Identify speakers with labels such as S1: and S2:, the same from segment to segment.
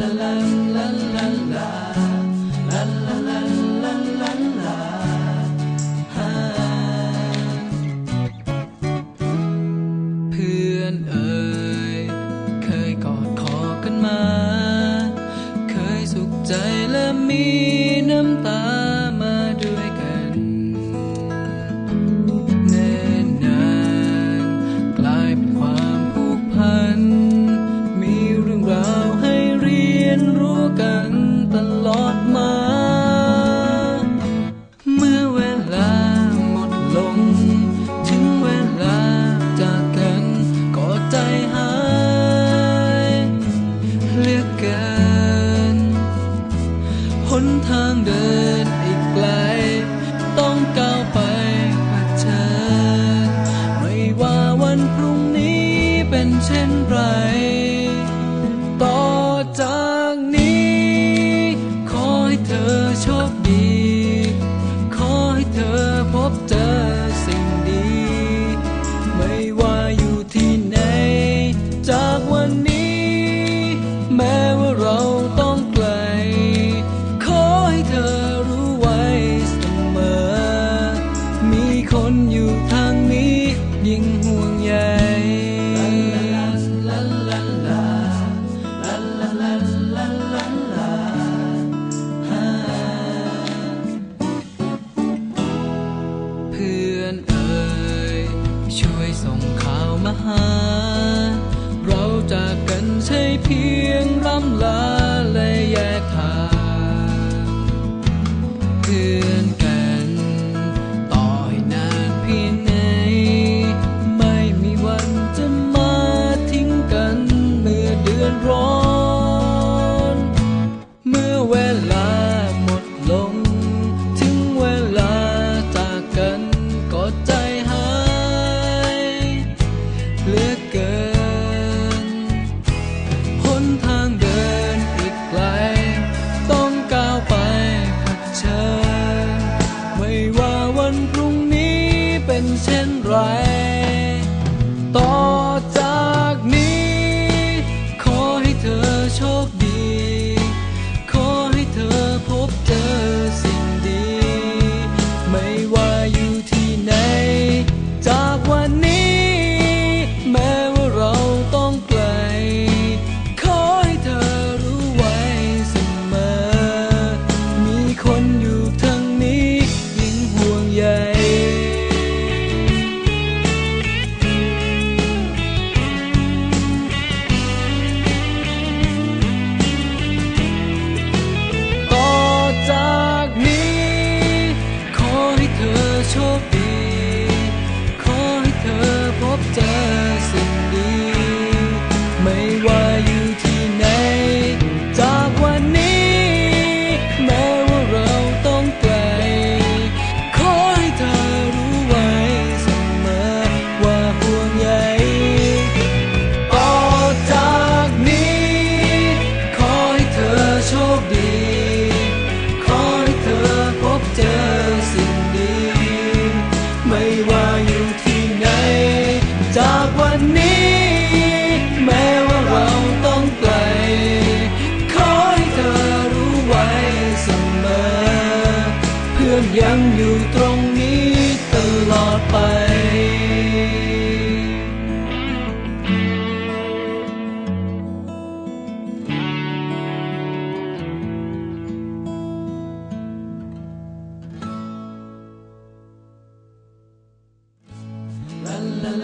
S1: เพื่อนเอ๋ เป็นเช่นไร khiêng lắm lại ใหญ่จากนี้ ขอให้เธอโชคดี ขอให้เธอพบเจอสิ่งดี ไม่ว่าอยู่ที่ไหน จากวันนี้ แม้ว่าเราต้องไกขอให้เธอรู้ไว้เสมอ เพื่อนยังอยู่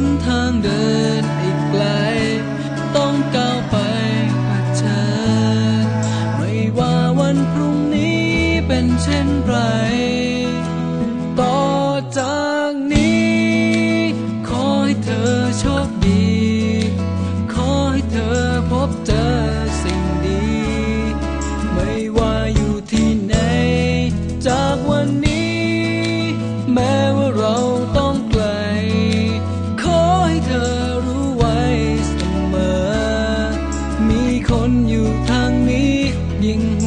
S1: นทางเดินอีกไกล ต้องก้าวไป 应